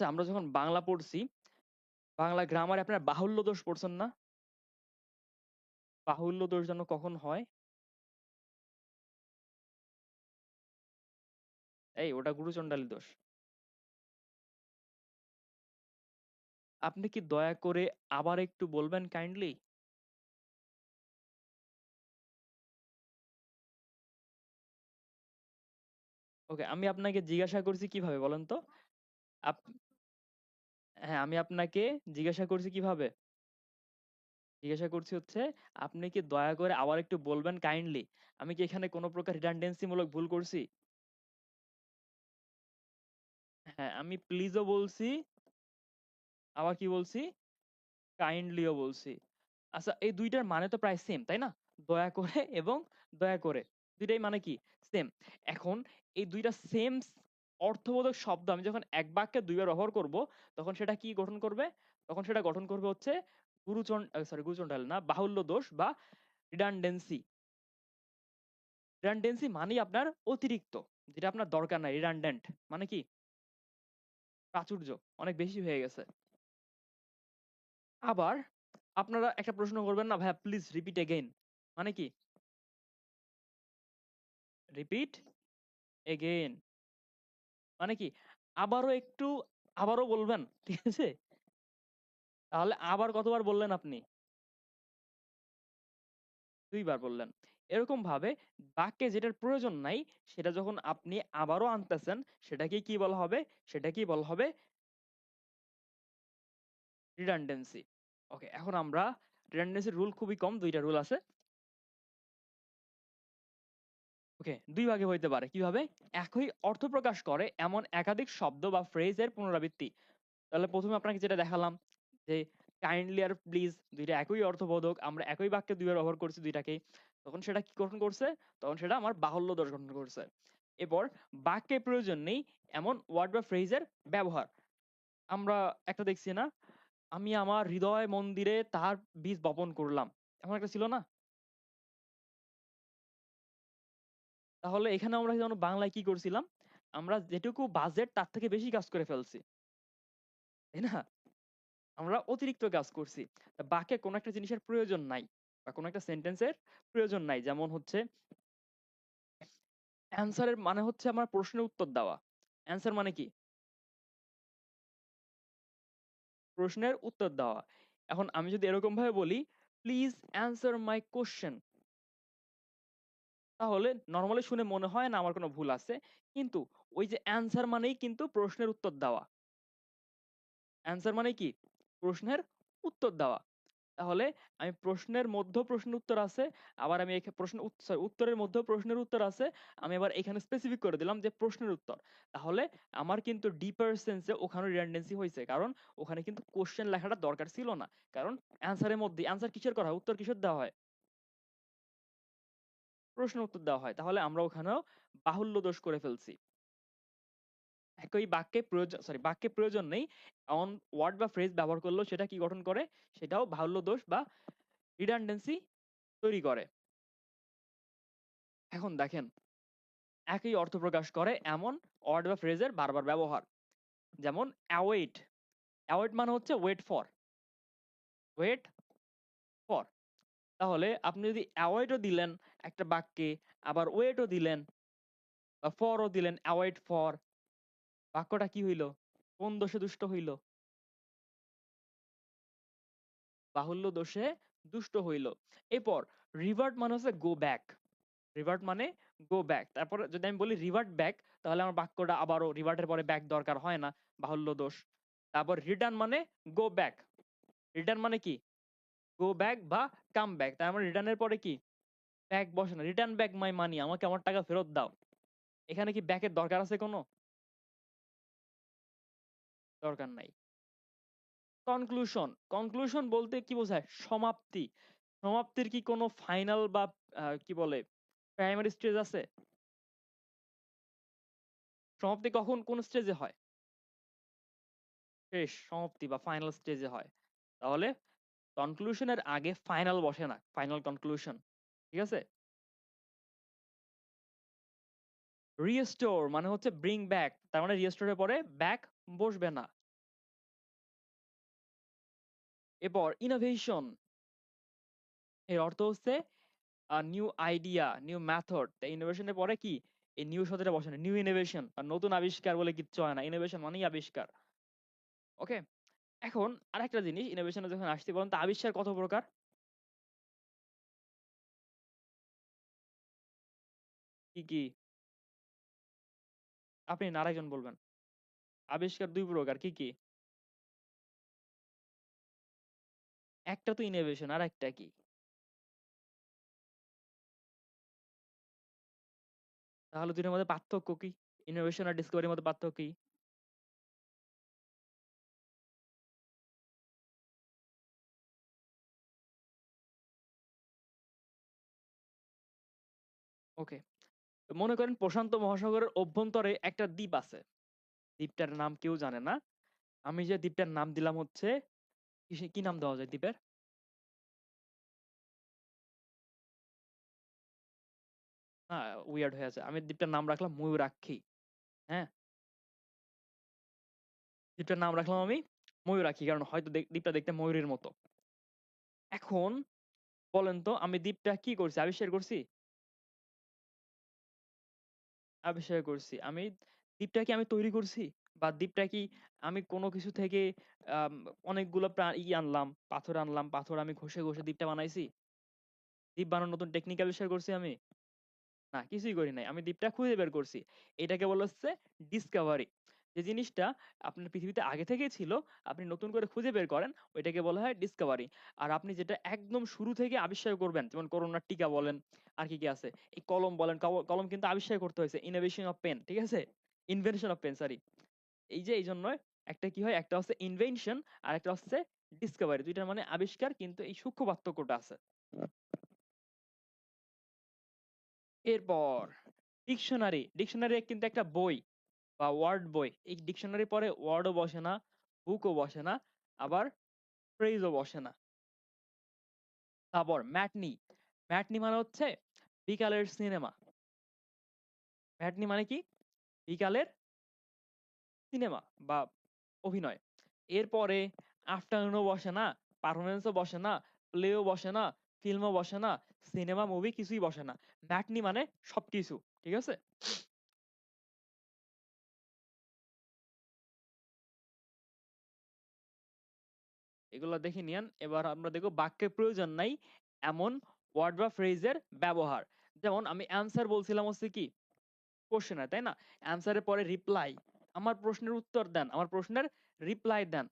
আচ্ছা আমরা যখন বাংলা পড়ছি, বাংলা গ্রামারে আপনারা বাহুল্য দোষ পড়ছেন না? বাহুল্য দোষ যেন কখন হয়? এই ওটা গুরুচণ্ডালী দোষ। আপনি কি দয়া করে আবার একটু বলবেন কাইন্ডলি? ওকে, আমি আপনাকে জিজ্ঞাসা করছি কীভাবে বলেন তো? হ্যাঁ, আমি আপনাকে জিজ্ঞাসা করছি কীভাবে? জিজ্ঞাসা করছি হচ্ছে, আপনি কি দয়া করে আবার একটু বলবেন কাইন্ডলি? আমি কি এখানে কোন প্রকার redundancy মূলক ভুল করছি? হ্যাঁ, আমি প্লিজ ও বলছি আবার কি বলছি? কাইন্ডলি ও বলছি। আচ্ছা এই ২ টার মানে তো প্রায় সেম, তাই না? দয়া করে এবং দয়া করে। ২ টাই মানে কি? সেম। এখন এই ২ টা সেম অর্থবোধক শব্দ আমি যখন এক বাক্যে ২ বার ব্যবহার করব, তখন সেটা কি গঠন করবে? তখন সেটা গঠন করবে হচ্ছে গুরুচন সরি গুরুচণ্ডাল না, বাহুল্য দোষ বা redundancy। redundancy মানেই আপনার অতিরিক্ত। যেটা আপনার দরকার নাই redundant মানে কি? প্রাচুর্য, অনেক বেশি হয়ে গেছে। আবার আপনারা একটা প্রশ্ন করবেন না, "ভাইয়া প্লিজ রিপিট এগেইন" মানে কি? রিপিট এগেইন মানে কি? আবারও একটু আবারও বলবেন, ঠিক আছে? তাহলে আবার কতবার বললেন আপনি? ২ বার বললেন। এরকমভাবে বাক্যে যেটার প্রয়োজন নাই, সেটা যখন আপনি আবারও আনতেছেন, সেটাকেই কি বলা হবে? সেটাকেই বলা হবে redundancy ওকে, এখন আমরা redundancy রুল খুবই কম, ২ টা রুল আছে। ওকে, ২ ভাগে হইতে পারে। কীভাবে? একই অর্থ প্রকাশ করে এমন একাধিক শব্দ বা ফ্রেজ এর পুনরাবৃত্তি। তাহলে ১ম এ আপনাকে যেটা দেখালাম যে কাইন্ডলি আর প্লিজ ২ টা একই অর্থবোধক। আমরা একই বাক্যে ২ বার ব্যবহার করছি ২ টাকেই। তখন সেটা কি গঠন করছে? তখন সেটা আমার বাহুল্য দোষ গঠন করছে। এরপর বাক্যে প্রয়োজন নেই এমন ওয়ার্ড বা ফ্রেজ এর ব্যবহার। আমরা একটা দেখছি না? আমি আমার হৃদয় মন্দিরে তার বীজ বপন করলাম। এমন একটা ছিল না? তাহলে এখানে আমরা যেন বাংলায় কি করছিলাম? আমরা যেটুকু বাজেট তার থেকে বেশি কাজ করে ফেলছি। তাই না? আমরা অতিরিক্ত কাজ করছি। বাক্যে কোন একটা জিনিসের প্রয়োজন নাই বা কোন একটা সেন্টেন্স এর প্রয়োজন নাই। যেমন হচ্ছে অ্যান্সার এর মানে হচ্ছে আমার প্রশ্নের উত্তর দেওয়া। অ্যান্সার মানে কি? প্রশ্নের উত্তর দেওয়া। এখন আমি যদি এরকম ভাবে বলি, "প্লিজ অ্যান্সার মাই কোয়েশ্চেন" তাহলে নরমালি শুনে মনে হয় না আমার কোন ভুল আছে। কিন্তু ওই যে অ্যান্সার মানেই কিন্তু প্রশ্নের উত্তর দেওয়া। অ্যান্সার মানে কি? প্রশ্নের উত্তর দেওয়া। তাহলে আমি প্রশ্নের মধ্যেও প্রশ্নের উত্তর আছে। আবার আমি প্রশ্ন উত্তরের মধ্যেও প্রশ্নের উত্তর আছে। আমি আবার এখানে স্পেসিফিক করে দিলাম যে প্রশ্নের উত্তর। তাহলে আমার কিন্তু ডিপার সেন্স ওখানেও redundancy হইছে। কারণ ওখানে কিন্তু কোয়েশ্চেন লেখাটা দরকার ছিল না। কারণ অ্যান্সার এর মধ্যেই অ্যান্সার কিসের করা হয়? উত্তর কিসের দেওয়া হয়? প্রশ্নের উত্তর দেওয়া হয়। তাহলে আমরা ওখানেও বাহুল্য দোষ করে ফেলছি। একই বাক্যে প্রয়োজন সরি বাক্যে প্রয়োজন নেই এমন ওয়ার্ড বা ফ্রেজ ব্যবহার করলেও সেটা কি গঠন করে? সেটাও বাহুল্য দোষ বা redundancy তৈরি করে। এখন দেখেন, একই অর্থ প্রকাশ করে এমন ওয়ার্ড বা ফ্রেজ এর বারবার ব্যবহার। যেমন await, await মানে হচ্ছে ওয়েট ফর। Wait for. তাহলে আপনি যদি await ও দিলেন একটা বাক্যে, আবার ওয়েট ও দিলেন বা ফর ও দিলেন await ফর বাক্যটা কি হইল? কোন দোষে দুষ্ট হইল? বাহুল্য দোষে দুষ্ট হইল। এরপর রিভার্ট মানে হচ্ছে গো ব্যাক রিভার্ট মানে গো ব্যাক তারপরে যদি আমি বলি রিভার্ট ব্যাক তাহলে আমার বাক্যটা আবারও রিভার্টের পরে ব্যাক দরকার হয় না, বাহুল্য দোষ। তারপর return মানে গো ব্যাক return মানে কি? Go back বা come back তার মানে এর পরে কি? back বসে না। return back my money আমাকে আমার টাকা ফেরত দাও। এখানে কি এর দরকার আছে কোন? দরকার নাই। কনক্লুশন, কনক্লুশন বলতে কি বোঝায়? সমাপ্তি। সমাপ্তির কি কোন ফাইনাল বা কি বলে প্রাইমারি স্টেজ আছে? সমাপ্তি কখন কোন স্টেজে হয়? শেষ সমাপ্তি বা ফাইনাল স্টেজে হয়। তাহলে কনক্লুশনের আগে ফাইনাল বসে না ফাইনাল কনক্লুশন ঠিক আছে? রিস্টোর মানে হচ্ছে ব্রিং ব্যাক তার মানে রিস্টোরের পরে ব্যাক বসবে না। এরপর ইনোভেশন এর অর্থ হচ্ছে নিউ আইডিয়া নিউ মেথড ইনোভেশনের পরে কি? এই নিউ শব্দটা বসে না নিউ ইনোভেশন আর নতুন আবিষ্কার বলে কিচ্ছু হয় না ইনোভেশন মানেই আবিষ্কার ওকে এখন আরেকটা জিনিস ইনোভেশন যখন আসছি বলুন তো আবিষ্কার কত প্রকার? কি, কি? আপনি না আরেকজন বলবেন। আবিষ্কার ২ প্রকার। কি, কি? একটা তো ইনোভেশন আরেকটা কি? তাহলে ২ টার মধ্যে পার্থক্য কি? ইনোভেশন আর ডিসকভারির মধ্যে পার্থক্য কি? ওকে। মনে করেন প্রশান্ত মহাসাগরের অভ্যন্তরে একটা দ্বীপ আছে। দ্বীপটার নাম কেউ জানে না। আমি যে দ্বীপটার নাম দিলাম হচ্ছে, কিসে, কি নাম দেওয়া যায় দ্বীপের? না উইয়ার্ড হয়ে আছে। আমি দ্বীপটার নাম রাখলাম ময়ূরাক্ষী। হ্যাঁ? দ্বীপটার নাম রাখলাম আমি ময়ূরাক্ষী। কারণ হয়তো দ্বীপটা দেখতে ময়ূরের মতো। এখন বলেন তো, আমি দ্বীপটা কি করছি? আবিষ্কার করছি? আবিষ্কার করছি। আমি দ্বীপটা কি আমি তৈরি করছি? বা দ্বীপটা কি আমি কোন কিছু থেকে আম অনেকগুলো প্রাণী আনলাম, পাথর আনলাম, পাথর আমি ঘষে, ঘষে দ্বীপটা বানাইছি? দ্বীপ বানানোর নতুন টেকনিক আবিষ্কার করছি আমি? না, কিছুই করি নাই। আমি দ্বীপটা খুঁজে বের করছি। এটাকে বলা হচ্ছে ডিসকভারি। যে জিনিসটা আপনার পৃথিবীতে আগে থেকেই ছিল, আপনি নতুন করে খুঁজে বের করেন, ওইটাকে বলা হয় ডিসকভারি। আর আপনি যেটা একদম শুরু থেকে আবিষ্কার করবেন, যেমন করোনার টিকা বলেন, আর কি, কি আছে? এই কলম বলেন, কলম কিন্তু আবিষ্কার করতে হয়েছে। ইনোভেশন অফ পেন, ঠিক আছে? Invention of pen, sorry. এই যে এইজন্যই একটা কি হয়? একটা হচ্ছে ইনভেনশন আর একটা হচ্ছে ডিসকভারি। ২ টার মানে আবিষ্কার কিন্তু এই সূক্ষ্ম পার্থক্যটা আছে। এরপর ডিকশনারি। ডিকশনারি কিন্তু একটা বই বা ওয়ার্ড বই। এই ডিকশনারির পরে ওয়ার্ডও বসে না, বুকও বসে না, আবার ফ্রেজও বসে না। তারপর ম্যাটনি। ম্যাটনি মানে হচ্ছে বিকালের সিনেমা। ম্যাটনি মানে কি? বিকালের সিনেমা বা অভিনয়। এরপরে আফটারনুনও বসে না, পারফরম্যান্সও বসে না, প্লেও বসে না, ফিল্মও বসে না, সিনেমা, মুভি কিছুই বসে না। ম্যাটনি মানে সবকিছু। ঠিক আছে? এগুলা দেখে নিয়েন। এবার আমরা দেখব বাক্যের প্রয়োজন নাই এমন ওয়ার্ড বা ফ্রেজের ব্যবহার। যেমন আমি অ্যান্সার বলছিলাম হচ্ছে কি? কোয়েশ্চেনের, তাই না? অ্যান্সার এর পরে রিপ্লাই। আমার প্রশ্নের উত্তর দেন। আমার প্রশ্নের রিপ্লাই দেন।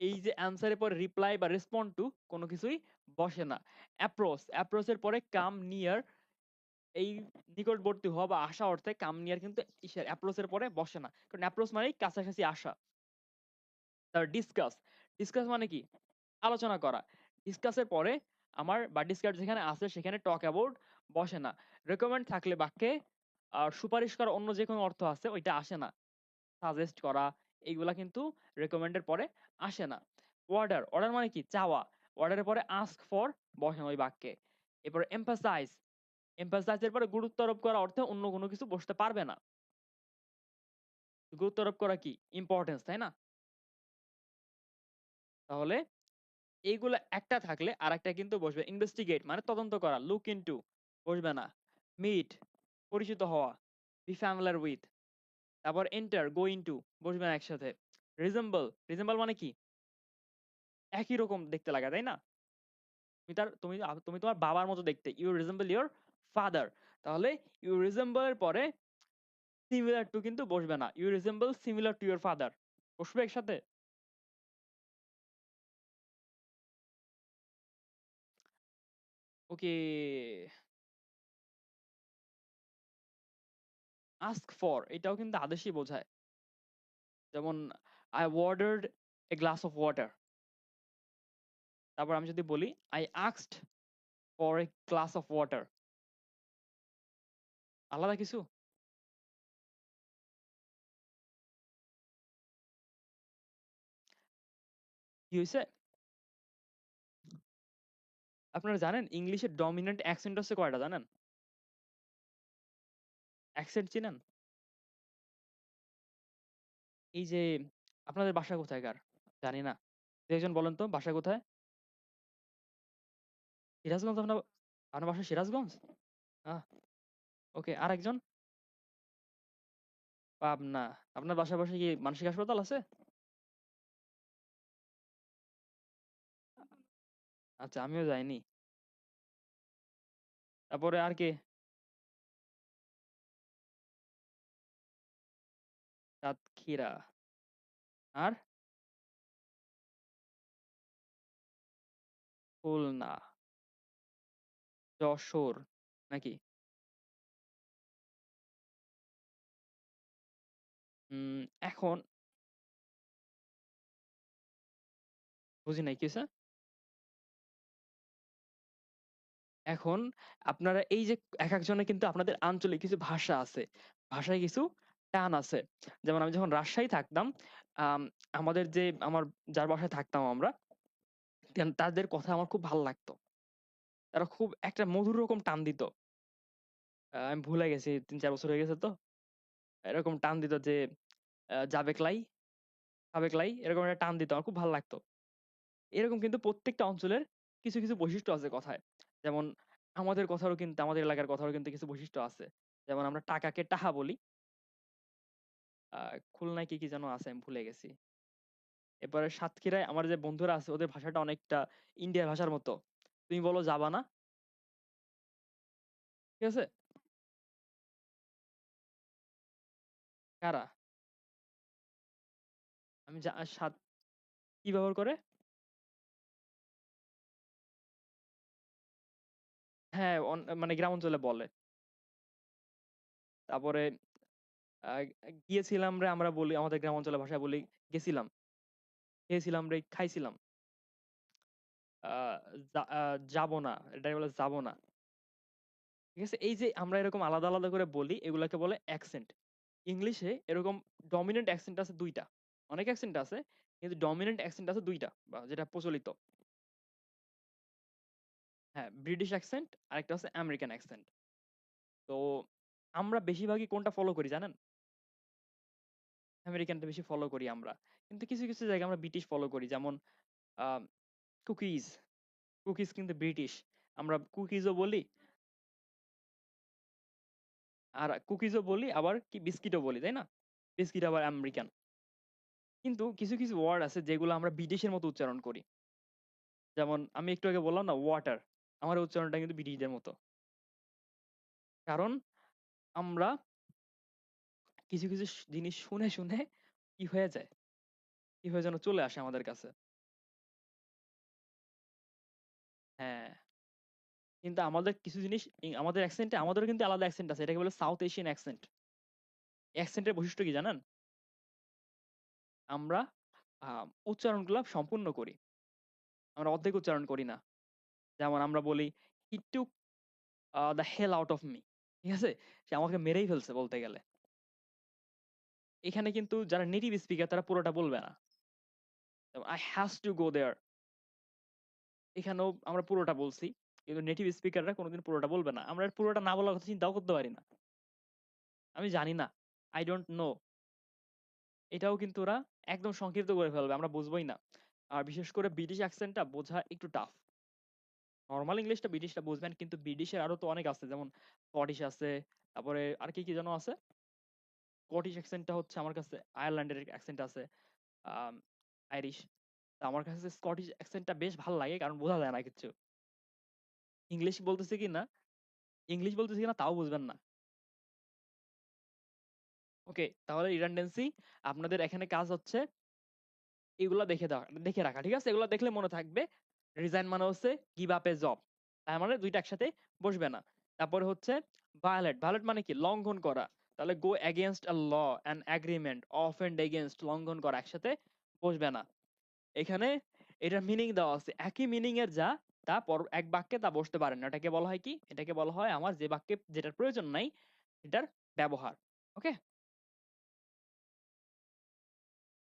এই যে অ্যান্সার এর পরে রিপ্লাই বা রেসপন্ড টু কোন কিছুই বসে না। অ্যাপ্রোচ, অ্যাপ্রোচ এর পরে কাম নিয়ার এই নিকটবর্তী হওয়া বা আসা অর্থে কাম নিয়ার কিন্তু ইসের অ্যাপ্রোচ এর পরে বসে না। কারণ অ্যাপ্রোচ মানেই কাছাকাছি আসা। তারপর ডিসকাস। ডিসকাস মানে কি? আলোচনা করা। ডিসকাস এর পরে আমার বা ডিসকাস যেখানে আছে সেখানে টক অ্যাবাউট বসে না। রেকমেন্ড থাকলে বাক্যে আর সুপারিশ করা অন্য যেকোনো অর্থ আছে ওইটা আসে না। সাজেস্ট করা এগুলা কিন্তু রেকমেন্ড এর পরে আসে না। অর্ডার, অর্ডার মানে কি? চাওয়া। অর্ডারের পরে আস্ক ফর বসে না ওই বাক্যে। এরপরে এমফাসাইজ এর পরে গুরুত্ব আরোপ করা অর্থে অন্য কোনো কিছু বসতে পারবে না। গুরুত্ব আরোপ করা কি? ইম্পোর্টেন্স, তাই না? তাহলে এইগুলা একটা থাকলে আরেকটা কিন্তু বসবে। ইনভেস্টিগেট মানে তদন্ত করা। লুক ইনটু বসবে না। মিট পরিচিত হওয়া। Be familiar with. তারপর এন্টার, গো ইনটু বসবে না একসাথে। রিজেম্বল, রিজেম্বল মানে কি? একই রকম দেখতে লাগা, তাই না? তুমি তার তুমি তুমি তোমার বাবার মতো দেখতে। You resemble your father. তাহলে ইউ রিজেম্বল এর পরে সিমিলার টু কিন্তু বসবে না। You resemble similar to your father. বসবে একসাথে? ওকে। আস্ক ফর এটাও কিন্তু আদেশই বোঝায়। যেমন I ordered a glass of water. তারপর আমি যদি বলি I asked for a glass of water. আলাদা কিছু? কি হইছে? আপনারা জানেন ইংলিশের ডমিন্যান্ট অ্যাকসেন্ট হচ্ছে কয়টা জানেন? অ্যাকসেন্ট চিনেন? এই যে আপনাদের বাসা কোথায়কার? জানি না। ২ ১ জন বলেন তো, বাসা কোথায়? সিরাজগঞ্জ আপনার আপনার বাসা সিরাজগঞ্জ? আহ, ওকে, আরেকজন? পাবনা। আপনার বাসার পাশে কি মানসিক হাসপাতাল আছে? আচ্ছা আমিও যাইনি। তারপরে আর কে? সাতক্ষীরা। আর? খুলনা। যশোর নাকি? উম এখন বুঝি নাই, কি হইছে? এখন আপনারা এই যে একেকজনের কিন্তু আপনাদের আঞ্চলিক কিছু ভাষা আছে। ভাষায় কিছু টান আছে। যেমন আমি যখন রাজশাহী থাকতাম, আম আমাদের যে আমার যার বাসায় থাকতাম আমরা, তেন তাদের কথা আমার খুব ভালো লাগতো। তারা খুব একটা মধুর রকম টান দিত। আ আমি ভুলে গেছি ৩-৪ বছর হয়ে গেছে তো। এরকম টান দিত যে আ "যাবেকলাই, সাবেকলাই" এরকম একটা টান দিত। আমার খুব ভালো লাগতো। এরকম কিন্তু প্রত্যেকটা অঞ্চলের কিছু, কিছু বৈশিষ্ট্য আছে কথায়। যেমন আমাদের কথারও কিন্তু আমাদের এলাকার কথারও কিন্তু কিছু বৈশিষ্ট্য আছে। যেমন আমরা টাকাকে টাহা বলি। আ খুলনায় কি, কি যেন আছে আমি ভুলে গেছি। এরপরে সাতক্ষীরায় আমার যে বন্ধুরা আছে ওদের ভাষাটা অনেকটা ইন্ডিয়ার ভাষার মতো। তুমি বলো যাবা না? ঠিক আছে? কারা? আমি যা সাত কি ব্যবহার করে? হ্যাঁ, মানে গ্রাম অঞ্চলে বলে। তারপরে গিয়েছিলাম রে আমরা বলি আমাদের গ্রাম অঞ্চলের ভাষায় বলি গেছিলাম। খেয়েছিলাম রে খাইছিলাম। আ যা যাব না। এটাকে বলে যাব না। ঠিক আছে? এই যে আমরা এরকম আলাদা, আলাদা করে বলি এগুলাকে বলে অ্যাকসেন্ট। ইংলিশে এরকম ডমিন্যান্ট অ্যাকসেন্ট আছে ২ টা। অনেক অ্যাকসেন্ট আছে। কিন্তু ডমিন্যান্ট অ্যাকসেন্ট আছে ২ টা বা যেটা প্রচলিত। হ্যাঁ, ব্রিটিশ অ্যাকসেন্ট আরেকটা হচ্ছে আমেরিকান অ্যাকসেন্ট। তো আমরা বেশিরভাগই কোনটা ফলো করি জানেন? আমেরিকানটা বেশি ফলো করি আমরা। কিন্তু কিছু, কিছু জায়গায় আমরা ব্রিটিশ ফলো করি। যেমন আ কুকিজ, কুকিজ কিন্তু ব্রিটিশ। আমরা কুকিজও বলি আর কুকিজও বলি আবার কি বিস্কিটও বলি, তাই না? বিস্কিট আবার আমেরিকান। কিন্তু কিছু, কিছু ওয়ার্ড আছে যেগুলো আমরা ব্রিটিশের মতো উচ্চারণ করি। যেমন আমি একটু আগে বললাম না ওয়াটার। আমার উচ্চারণটা কিন্তু ব্রিটিশদের মতো। কারণ আমরা কিছু, কিছু জিনিস শুনে, শুনে কি হয়ে যায়? কীভাবে যেন চলে আসে আমাদের কাছে। হ্যাঁ। কিন্তু আমাদের কিছু জিনিস আমাদের অ্যাকসেন্ট এ আমাদেরও কিন্তু আলাদা অ্যাকসেন্ট আছে। এটাকে বলে সাউথ এশিয়ান অ্যাকসেন্ট। অ্যাকসেন্ট এর বৈশিষ্ট্য কি জানেন? আমরা উচ্চারণগুলা সম্পূর্ণ করি। আমরা অর্ধেক উচ্চারণ করি না। যেমন আমরা বলি, "He took a the hell out of me" ঠিক আছে? সে আমাকে মেরেই ফেলছে বলতে গেলে। এখানে কিন্তু যারা নেটিভ স্পিকার তারা পুরোটা বলবে না। "I has to go there" এখানেও আমরা পুরোটা বলছি। কিন্তু নেটিভ স্পিকাররা কোনদিন পুরোটা বলবে না। আমরা পুরোটা না বলার কথা চিন্তাও করতে পারি না। আমি জানি না। I don't know এটাও কিন্তু ওরা একদম সংক্ষিপ্ত করে ফেলবে। আমরা বুঝবোই না। আর বিশেষ করে ব্রিটিশ অ্যাকসেন্টটা বোঝা একটু টাফ। নরমাল ইংলিশটা ব্রিটিশরা বুঝবেন কিন্তু ব্রিটিশের আরও তো অনেক আছে। যেমন স্কটিশ আছে, তারপরে আর কি, কি যেন আছে? স্কটিশ অ্যাকসেন্টটা হচ্ছে আমার কাছে আয়ারল্যান্ডের অ্যাকসেন্ট আছে। আইরিশ। আমার কাছে স্কটিশ অ্যাকসেন্টটা বেশ ভালো লাগে কারণ বোঝা যায় না কিচ্ছু। ইংলিশ বলতেছি কিনা ইংলিশ বলতেছি কিনা তাও বুঝবেন না। ওকে, তাহলে রিডানডেন্সি আপনাদের এখানে কাজ হচ্ছে এগুলা দেখে দেওয়া দেখে রাখা। ঠিক আছে? এগুলা দেখলে মনে থাকবে। রিজাইন মানে হচ্ছে গিভ আপ এ জব। তার মানে ২ টা একসাথে বসবে না। তারপরে হচ্ছে ভায়োলেট। ভায়োলেট মানে কি? লঙ্ঘন করা। তাহলে go against a law, an agreement, offend against লঙ্ঘন করা একসাথে বসবে না। এখানে এটার মিনিং দেওয়া আছে। একই মিনিং এর যা তা পর এক বাক্যে তা বসতে পারে না। এটাকে বলা হয় কি? এটাকে বলা হয় আমার যে বাক্যে যেটার প্রয়োজন নাই সেটার ব্যবহার। ওকে?